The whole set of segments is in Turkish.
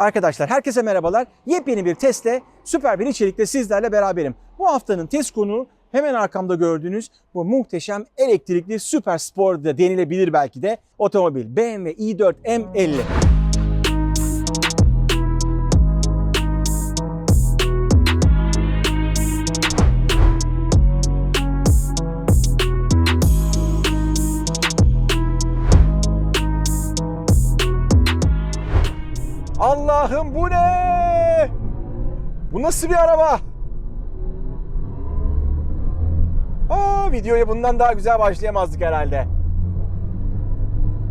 Arkadaşlar herkese merhabalar. Yepyeni bir testle süper bir içerikle sizlerle beraberim. Bu haftanın test konuğu hemen arkamda gördüğünüz bu muhteşem elektrikli süper spor da denilebilir belki de otomobil BMW i4 M50. Allah'ım bu ne? Bu nasıl bir araba? Aa, videoya bundan daha güzel başlayamazdık herhalde.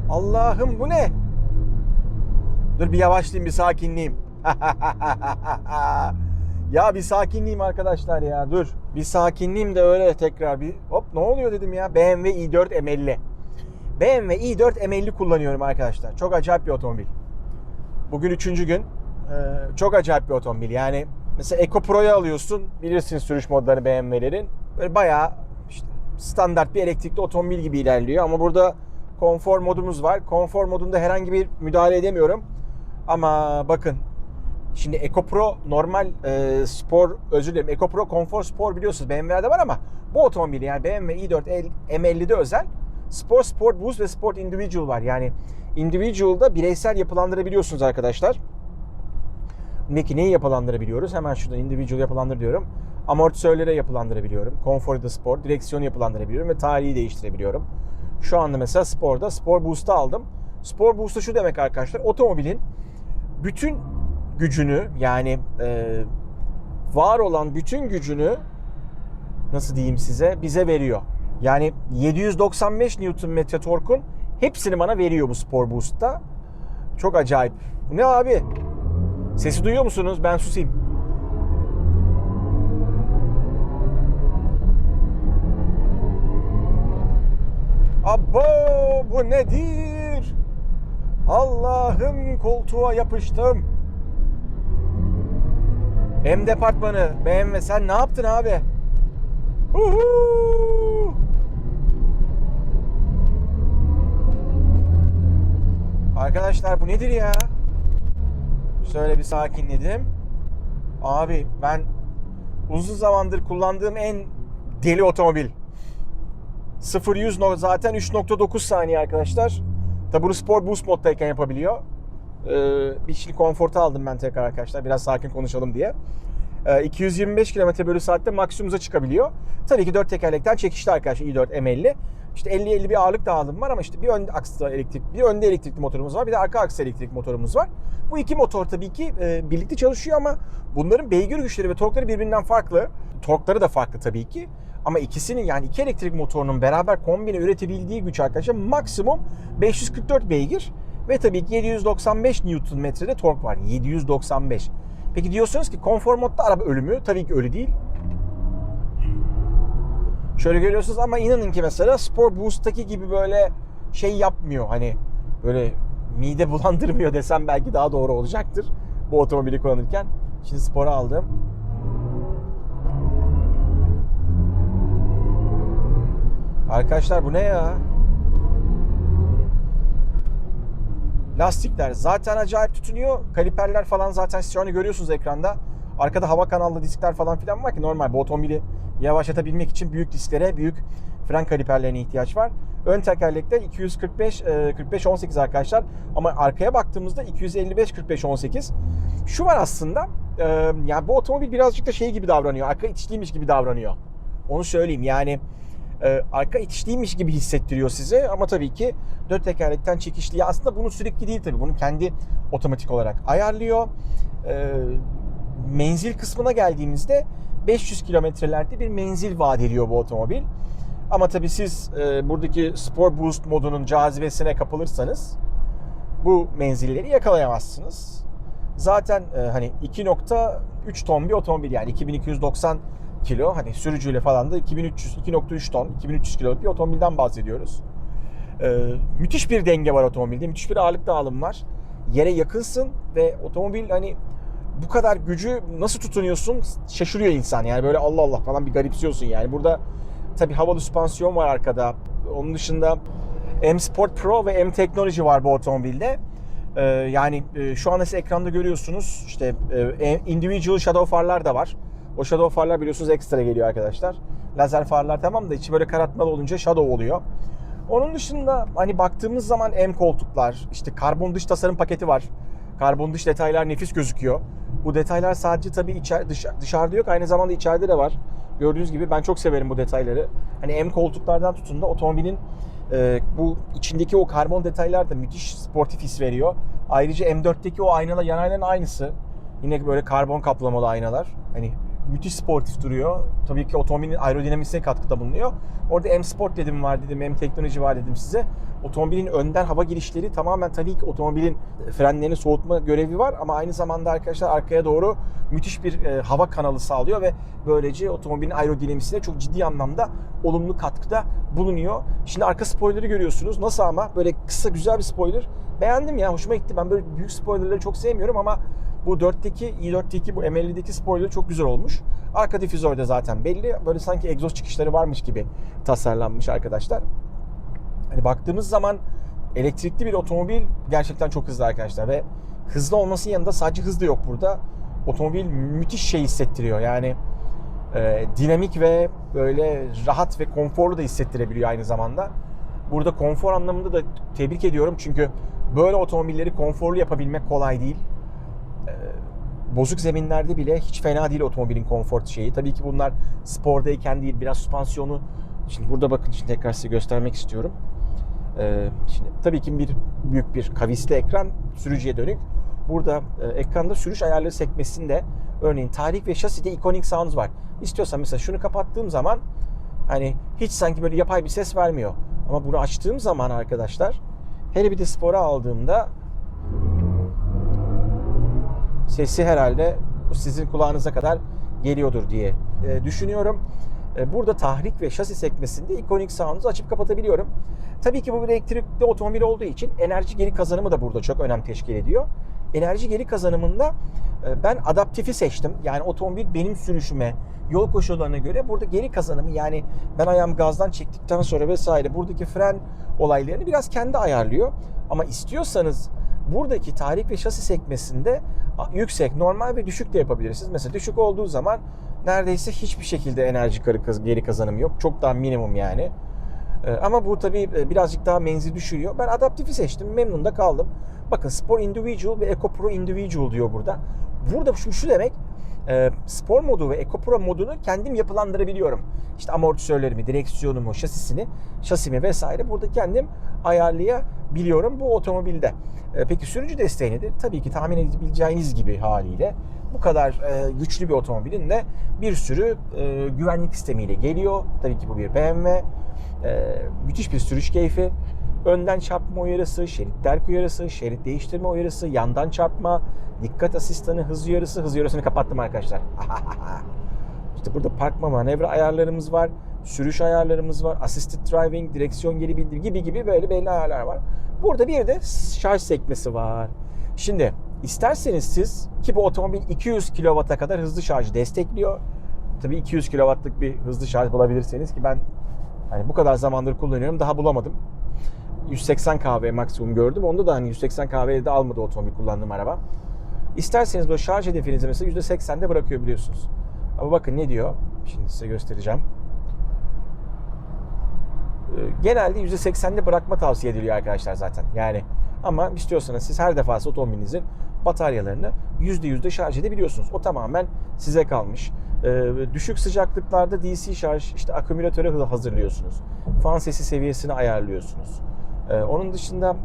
Allah'ım bu ne? Dur bir yavaşlayayım bir sakinleyeyim. ya bir sakinleyeyim arkadaşlar ya dur. Bir sakinleyeyim de öyle tekrar bir hop ne oluyor dedim ya. BMW i4 M50. BMW i4 M50 kullanıyorum arkadaşlar. Çok acayip bir otomobil. Bugün üçüncü gün. Ee, çok acayip bir otomobil. Yani mesela Eco Pro'yu alıyorsun. Bilirsin sürüş modları BMW'lerin. Böyle bayağı işte standart bir elektrikli otomobil gibi ilerliyor. Ama burada konfor modumuz var. Konfor modunda herhangi bir müdahale edemiyorum. Ama bakın Şimdi Eco Pro normal e, spor özür dilerim Eco Pro konfor spor biliyorsunuz BMW'de var ama bu otomobil yani BMW i4 M50'de özel Sport Sport Boost ve Sport Individual var. Yani Individual'da bireysel yapılandırabiliyorsunuz arkadaşlar. Makineyi yapılandırabiliyoruz. Hemen şuradan Individual yapılandır diyorum. Amortisörlere yapılandırabiliyorum. Confor'da Sport, direksiyonu yapılandırabiliyorum ve tarihi değiştirebiliyorum. Şu anda mesela Spor'da Sport Boost'u aldım. Sport Boost'u şu demek arkadaşlar. Otomobilin bütün gücünü yani e, var olan bütün gücünü nasıl diyeyim size bize veriyor. Yani 795 Nm torkun hepsini bana veriyor bu Sport Boost'ta. Çok acayip. Ne abi? Sesi duyuyor musunuz? Ben susayım. Abo bu nedir? Allah'ım koltuğa yapıştım. M departmanı BMW sen ne yaptın abi? Uhu! Arkadaşlar bu nedir ya? Şöyle bir sakinledim. Abi ben uzun zamandır kullandığım en deli otomobil. 0-100 no- zaten 3.9 saniye arkadaşlar. Tabi bunu Sport Boost moddayken yapabiliyor. Ee, bir kişilik konforta aldım ben tekrar arkadaşlar. Biraz sakin konuşalım diye. Ee, 225 km bölü saatte maksimumuza çıkabiliyor. Tabii ki dört tekerlekten çekişli arkadaşlar i4 M50. İşte 50-50 bir ağırlık dağılımı var ama işte bir ön aksda elektrik, bir önde elektrikli motorumuz var, bir de arka aksı elektrikli motorumuz var. Bu iki motor tabii ki e, birlikte çalışıyor ama bunların beygir güçleri ve torkları birbirinden farklı. Torkları da farklı tabii ki. Ama ikisinin yani iki elektrik motorunun beraber kombine üretebildiği güç arkadaşlar maksimum 544 beygir ve tabii ki 795 Nm'de tork var. 795. Peki diyorsunuz ki konfor modda araba ölümü. Tabii ki öyle değil. Şöyle görüyorsunuz ama inanın ki mesela Sport Boost'taki gibi böyle şey yapmıyor. Hani böyle mide bulandırmıyor desem belki daha doğru olacaktır. Bu otomobili kullanırken. Şimdi Spor'u aldım. Arkadaşlar bu ne ya? Lastikler zaten acayip tutunuyor. Kaliperler falan zaten siz şu an görüyorsunuz ekranda. Arkada hava kanallı diskler falan filan var ki normal bu otomobili yavaşlatabilmek için büyük disklere, büyük fren kaliperlerine ihtiyaç var. Ön tekerlekte 245 e, 45 18 arkadaşlar ama arkaya baktığımızda 255 45 18. Şu var aslında. e, yani bu otomobil birazcık da şey gibi davranıyor. Arka itişliymiş gibi davranıyor. Onu söyleyeyim. Yani e, arka itişliymiş gibi hissettiriyor size ama tabii ki dört tekerlekten çekişli. Aslında bunu sürekli değil tabii. Bunu kendi otomatik olarak ayarlıyor. E, menzil kısmına geldiğimizde 500 kilometrelerde bir menzil vaat ediyor bu otomobil. Ama tabii siz e, buradaki Sport Boost modunun cazibesine kapılırsanız bu menzilleri yakalayamazsınız. Zaten e, hani 2.3 ton bir otomobil yani 2290 kilo hani sürücüyle falan da 2300 2.3 ton 2300 kiloluk bir otomobilden bahsediyoruz. Ee, müthiş bir denge var otomobilde. Müthiş bir ağırlık dağılımı var. Yere yakınsın ve otomobil hani bu kadar gücü nasıl tutunuyorsun şaşırıyor insan. Yani böyle Allah Allah falan bir garipsiyorsun yani. Burada tabi havalı süspansiyon var arkada. Onun dışında M Sport Pro ve M Technology var bu otomobilde. Ee, yani e, şu anda siz ekranda görüyorsunuz işte e, individual shadow farlar da var. O shadow farlar biliyorsunuz ekstra geliyor arkadaşlar. Lazer farlar tamam da içi böyle karartmalı olunca shadow oluyor. Onun dışında hani baktığımız zaman M koltuklar, işte karbon dış tasarım paketi var. Karbon dış detaylar nefis gözüküyor. Bu detaylar sadece tabii içer, dış, dışarıda yok aynı zamanda içeride de var. Gördüğünüz gibi ben çok severim bu detayları. Hani M koltuklardan tutun da otomobilin e, bu içindeki o karbon detaylar da müthiş sportif his veriyor. Ayrıca M4'teki o aynalar yan aynaların aynısı. Yine böyle karbon kaplamalı aynalar. Hani müthiş sportif duruyor. Tabii ki otomobilin aerodinamisine katkıda bulunuyor. Orada M Sport dedim var dedim, M teknoloji var dedim size. Otomobilin önden hava girişleri tamamen tabii ki otomobilin frenlerini soğutma görevi var ama aynı zamanda arkadaşlar arkaya doğru müthiş bir e, hava kanalı sağlıyor ve böylece otomobilin aerodinamisine çok ciddi anlamda olumlu katkıda bulunuyor. Şimdi arka spoiler'ı görüyorsunuz. Nasıl ama? Böyle kısa güzel bir spoiler. Beğendim ya. Hoşuma gitti. Ben böyle büyük spoilerları çok sevmiyorum ama bu 4'teki, i4'teki bu M50'deki spoiler çok güzel olmuş. Arka difüzör de zaten belli. Böyle sanki egzoz çıkışları varmış gibi tasarlanmış arkadaşlar. Hani baktığımız zaman elektrikli bir otomobil gerçekten çok hızlı arkadaşlar ve hızlı olmasının yanında sadece hız da yok burada. Otomobil müthiş şey hissettiriyor. Yani e, dinamik ve böyle rahat ve konforlu da hissettirebiliyor aynı zamanda. Burada konfor anlamında da tebrik ediyorum çünkü böyle otomobilleri konforlu yapabilmek kolay değil. E, bozuk zeminlerde bile hiç fena değil otomobilin konfor şeyi. Tabii ki bunlar spordayken değil biraz süspansiyonu. Şimdi burada bakın şimdi tekrar size göstermek istiyorum. E, şimdi tabii ki bir büyük bir kavisli ekran sürücüye dönük. Burada e, ekranda sürüş ayarları sekmesinde örneğin tarih ve şaside iconic sounds var. İstiyorsan mesela şunu kapattığım zaman hani hiç sanki böyle yapay bir ses vermiyor. Ama bunu açtığım zaman arkadaşlar hele bir de spora aldığımda sesi herhalde sizin kulağınıza kadar geliyordur diye e, düşünüyorum. E, burada tahrik ve şasi sekmesinde iconic sounds'u açıp kapatabiliyorum. Tabii ki bu bir elektrikli otomobil olduğu için enerji geri kazanımı da burada çok önem teşkil ediyor. Enerji geri kazanımında e, ben adaptifi seçtim. Yani otomobil benim sürüşüme, yol koşullarına göre burada geri kazanımı yani ben ayağım gazdan çektikten sonra vesaire buradaki fren olaylarını biraz kendi ayarlıyor. Ama istiyorsanız buradaki tahrik ve şasi sekmesinde yüksek, normal ve düşük de yapabilirsiniz. Mesela düşük olduğu zaman neredeyse hiçbir şekilde enerji geri kazanımı yok. Çok daha minimum yani. Ama bu tabii birazcık daha menzil düşürüyor. Ben adaptifi seçtim. Memnun da kaldım. Bakın Sport Individual ve Eco Pro Individual diyor burada. Burada şu, şu demek spor modu ve Eco Pro modunu kendim yapılandırabiliyorum. İşte amortisörlerimi, direksiyonumu, şasisini, şasimi vesaire burada kendim ayarlayabiliyorum bu otomobilde. Peki sürücü desteği nedir? Tabii ki tahmin edebileceğiniz gibi haliyle bu kadar güçlü bir otomobilin de bir sürü güvenlik sistemiyle geliyor. Tabii ki bu bir BMW. Müthiş bir sürüş keyfi önden çarpma uyarısı, şerit terk uyarısı, şerit değiştirme uyarısı, yandan çarpma, dikkat asistanı, hız uyarısı. Hız uyarısını kapattım arkadaşlar. işte burada parkma manevra ayarlarımız var, sürüş ayarlarımız var, assisted driving, direksiyon geri bildirim gibi gibi böyle belli ayarlar var. Burada bir de şarj sekmesi var. Şimdi isterseniz siz ki bu otomobil 200 kW'a kadar hızlı şarj destekliyor. Tabii 200 kW'lık bir hızlı şarj bulabilirseniz ki ben hani bu kadar zamandır kullanıyorum daha bulamadım. 180 kW maksimum gördüm. Onda da hani 180 kW'de de almadı otomobil kullandığım araba. İsterseniz böyle şarj hedefinizi mesela %80'de bırakıyor biliyorsunuz. Ama bakın ne diyor? Şimdi size göstereceğim. Genelde %80'de bırakma tavsiye ediliyor arkadaşlar zaten. Yani ama istiyorsanız siz her defasında otomobilinizin bataryalarını %100'de şarj edebiliyorsunuz. O tamamen size kalmış. düşük sıcaklıklarda DC şarj, işte akümülatöre hazırlıyorsunuz. Fan sesi seviyesini ayarlıyorsunuz. Onun dışında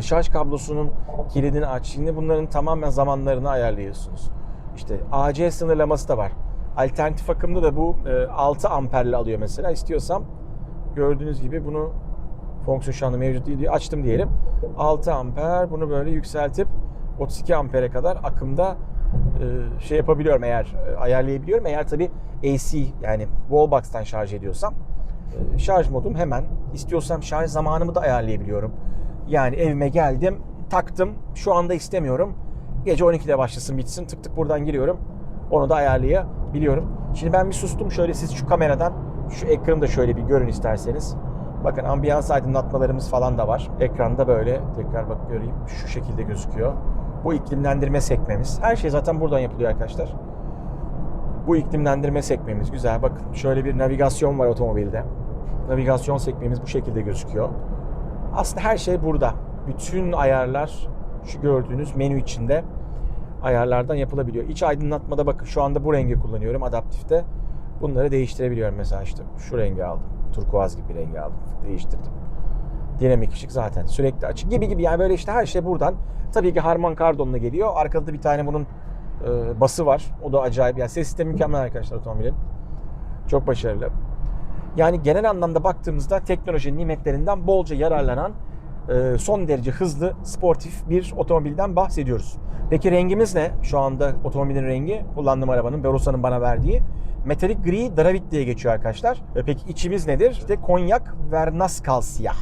şarj kablosunun kilidini aç. Şimdi bunların tamamen zamanlarını ayarlıyorsunuz. İşte AC sınırlaması da var. Alternatif akımda da bu 6 amperle alıyor mesela. İstiyorsam gördüğünüz gibi bunu fonksiyon şu anda mevcut değil diye açtım diyelim. 6 amper bunu böyle yükseltip 32 ampere kadar akımda şey yapabiliyorum eğer ayarlayabiliyorum. Eğer tabi AC yani wallbox'tan şarj ediyorsam şarj modum hemen istiyorsam şarj zamanımı da ayarlayabiliyorum. Yani evime geldim taktım şu anda istemiyorum. Gece 12'de başlasın bitsin tık tık buradan giriyorum. Onu da ayarlayabiliyorum. Şimdi ben bir sustum şöyle siz şu kameradan şu ekranı da şöyle bir görün isterseniz. Bakın ambiyans aydınlatmalarımız falan da var. Ekranda böyle tekrar bak göreyim şu şekilde gözüküyor. Bu iklimlendirme sekmemiz. Her şey zaten buradan yapılıyor arkadaşlar. Bu iklimlendirme sekmemiz güzel. Bakın şöyle bir navigasyon var otomobilde. Navigasyon sekmemiz bu şekilde gözüküyor. Aslında her şey burada. Bütün ayarlar şu gördüğünüz menü içinde ayarlardan yapılabiliyor. İç aydınlatmada bakın şu anda bu rengi kullanıyorum adaptifte. Bunları değiştirebiliyorum mesela işte şu rengi aldım. Turkuaz gibi bir rengi aldım. Değiştirdim. Dinamik ışık zaten sürekli açık gibi gibi yani böyle işte her şey buradan. Tabii ki Harman Kardon'la geliyor. Arkada da bir tane bunun e, bası var. O da acayip. Yani ses sistemi mükemmel arkadaşlar otomobilin. Çok başarılı. Yani genel anlamda baktığımızda teknolojinin nimetlerinden bolca yararlanan e, son derece hızlı, sportif bir otomobilden bahsediyoruz. Peki rengimiz ne? Şu anda otomobilin rengi kullandığım arabanın Berosa'nın bana verdiği metalik gri Dravit diye geçiyor arkadaşlar. E peki içimiz nedir? İşte konyak Vernaskal siyah.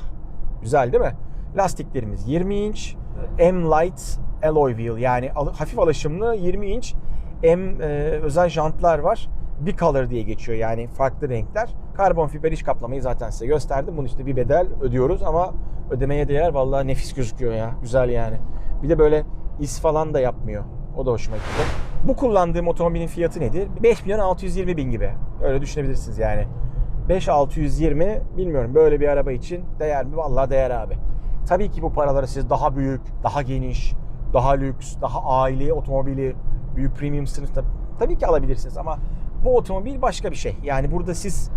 Güzel değil mi? Lastiklerimiz 20 inç. M-Light Alloy Wheel yani hafif alaşımlı 20 inç M e, özel jantlar var. Bicolor diye geçiyor yani farklı renkler. Karbon fiber iç kaplamayı zaten size gösterdim. Bunun işte bir bedel ödüyoruz ama ödemeye değer. Vallahi nefis gözüküyor ya. Güzel yani. Bir de böyle is falan da yapmıyor. O da hoşuma gitti. Bu kullandığım otomobilin fiyatı nedir? 5 milyon 620 bin gibi. Öyle düşünebilirsiniz yani. 5620 bilmiyorum böyle bir araba için değer mi? Vallahi değer abi. Tabii ki bu paraları siz daha büyük, daha geniş, daha lüks, daha aile otomobili, büyük premium sınıfta tabii ki alabilirsiniz ama bu otomobil başka bir şey. Yani burada siz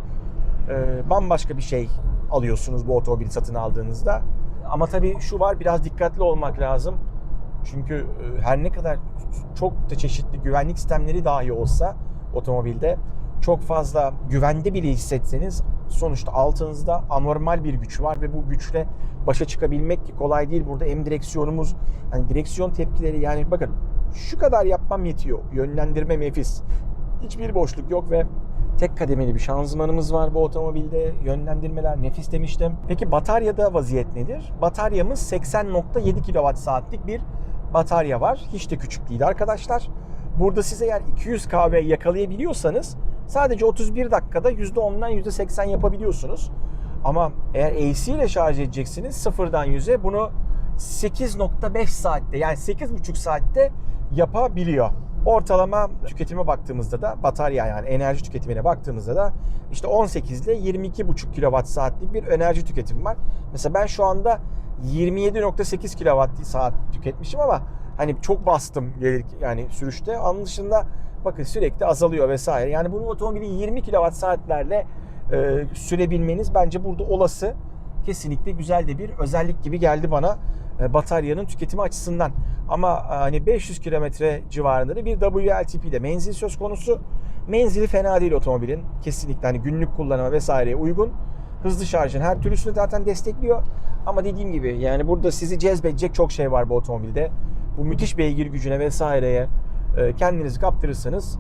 e, bambaşka bir şey alıyorsunuz bu otomobili satın aldığınızda. Ama tabii şu var biraz dikkatli olmak lazım. Çünkü e, her ne kadar çok da çeşitli güvenlik sistemleri dahi olsa otomobilde çok fazla güvende bile hissetseniz sonuçta altınızda anormal bir güç var ve bu güçle başa çıkabilmek ki kolay değil. Burada hem direksiyonumuz hani direksiyon tepkileri yani bakın şu kadar yapmam yetiyor. Yönlendirme nefis. Hiçbir boşluk yok ve tek kademeli bir şanzımanımız var bu otomobilde. Yönlendirmeler nefis demiştim. Peki bataryada vaziyet nedir? Bataryamız 80.7 kWh saatlik bir batarya var. Hiç de küçük değil arkadaşlar. Burada size eğer 200 kahve yakalayabiliyorsanız sadece 31 dakikada %10'dan %80 yapabiliyorsunuz. Ama eğer AC ile şarj edeceksiniz sıfırdan 100'e bunu 8.5 saatte yani 8.5 saatte yapabiliyor. Ortalama tüketime baktığımızda da batarya yani enerji tüketimine baktığımızda da işte 18 ile 22.5 kWh saatlik bir enerji tüketimi var. Mesela ben şu anda 27.8 kWh saat tüketmişim ama hani çok bastım gelir yani sürüşte. Onun dışında bakın sürekli azalıyor vesaire. Yani bunu otomobili 20 kWh saatlerle e, sürebilmeniz bence burada olası. Kesinlikle güzel de bir özellik gibi geldi bana bataryanın tüketimi açısından. Ama e, hani 500 kilometre civarında da bir WLTP'de menzil söz konusu. Menzili fena değil otomobilin. Kesinlikle hani günlük kullanıma vesaireye uygun. Hızlı şarjın her türlüsünü zaten destekliyor. Ama dediğim gibi yani burada sizi cezbedecek çok şey var bu otomobilde. Bu müthiş beygir gücüne vesaireye e, kendinizi kaptırırsanız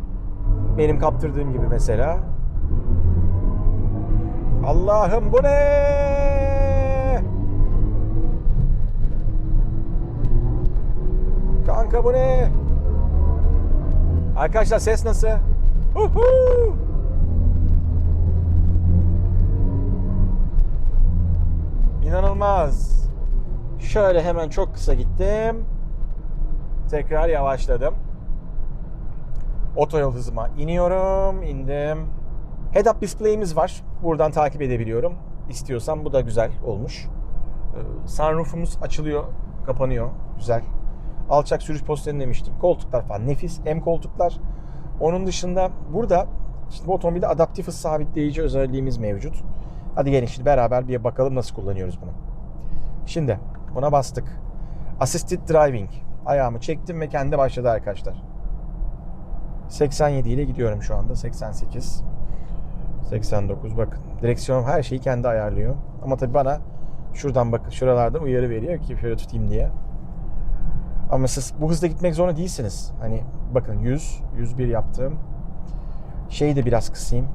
benim kaptırdığım gibi mesela Allah'ım bu ne? Kanka bu ne? Arkadaşlar ses nasıl? Huhu! İnanılmaz. Şöyle hemen çok kısa gittim. Tekrar yavaşladım. Otoyol hızıma iniyorum. indim. Head-up display'imiz var. Buradan takip edebiliyorum. İstiyorsam bu da güzel olmuş. Ee, Sunroof'umuz açılıyor, kapanıyor. Güzel. Alçak sürüş pozisyonu demiştim. Koltuklar falan nefis. M koltuklar. Onun dışında burada işte bu otomobilde adaptif hız sabitleyici özelliğimiz mevcut. Hadi gelin şimdi beraber bir bakalım nasıl kullanıyoruz bunu. Şimdi buna bastık. Assisted Driving. Ayağımı çektim ve kendi başladı arkadaşlar. 87 ile gidiyorum şu anda. 88. 89 bakın. Direksiyon her şeyi kendi ayarlıyor. Ama tabii bana şuradan bakın şuralardan uyarı veriyor ki şöyle tutayım diye. Ama siz bu hızda gitmek zorunda değilsiniz. Hani bakın 100, 101 yaptım. Şeyi de biraz kısayım.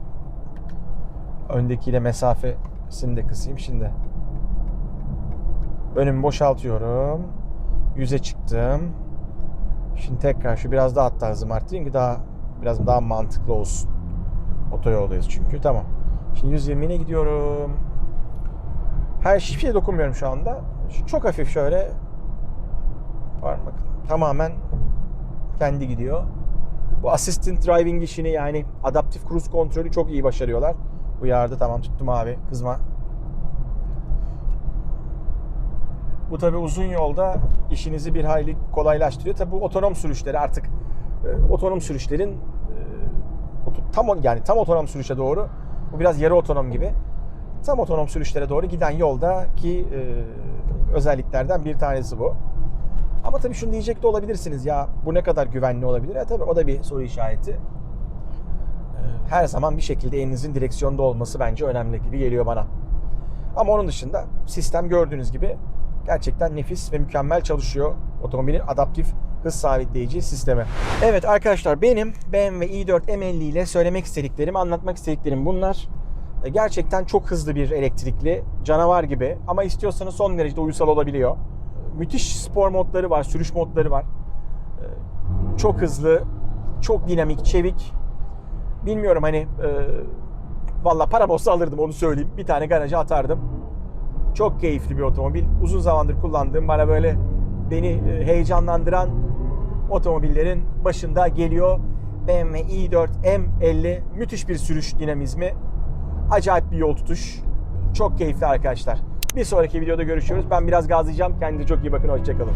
Öndekiyle mesafesini de kısayım şimdi. Önümü boşaltıyorum. 100'e çıktım. Şimdi tekrar şu biraz daha hatta hızımı arttırayım ki daha biraz daha mantıklı olsun. Otoyoldayız çünkü. Tamam. Şimdi 120'ye gidiyorum. Her hiçbir şeye dokunmuyorum şu anda. Çok hafif şöyle parmak tamamen kendi gidiyor. Bu assistant driving işini yani adaptif cruise kontrolü çok iyi başarıyorlar. Uyardı tamam tuttum abi kızma. Bu tabi uzun yolda işinizi bir hayli kolaylaştırıyor. Tabi bu otonom sürüşleri artık e, otonom sürüşlerin e, tam yani tam otonom sürüşe doğru bu biraz yarı otonom gibi. Tam otonom sürüşlere doğru giden yoldaki e, özelliklerden bir tanesi bu. Ama tabii şunu diyecek de olabilirsiniz ya bu ne kadar güvenli olabilir? E tabii o da bir soru işareti. Her zaman bir şekilde elinizin direksiyonda olması bence önemli gibi geliyor bana. Ama onun dışında sistem gördüğünüz gibi gerçekten nefis ve mükemmel çalışıyor. Otomobilin adaptif hız sabitleyici sistemi. Evet arkadaşlar benim BMW i4 M50 ile söylemek istediklerim, anlatmak istediklerim bunlar. E, Gerçekten çok hızlı bir elektrikli canavar gibi ama istiyorsanız son derece uysal olabiliyor. Müthiş spor modları var, sürüş modları var. E, Çok hızlı, çok dinamik, çevik. Bilmiyorum hani e, valla para olsa alırdım onu söyleyeyim. Bir tane garaja atardım. Çok keyifli bir otomobil. Uzun zamandır kullandığım bana böyle beni e, heyecanlandıran otomobillerin başında geliyor. BMW i4 M50 müthiş bir sürüş dinamizmi. Acayip bir yol tutuş. Çok keyifli arkadaşlar. Bir sonraki videoda görüşürüz. Ben biraz gazlayacağım. Kendinize çok iyi bakın. Hoşçakalın.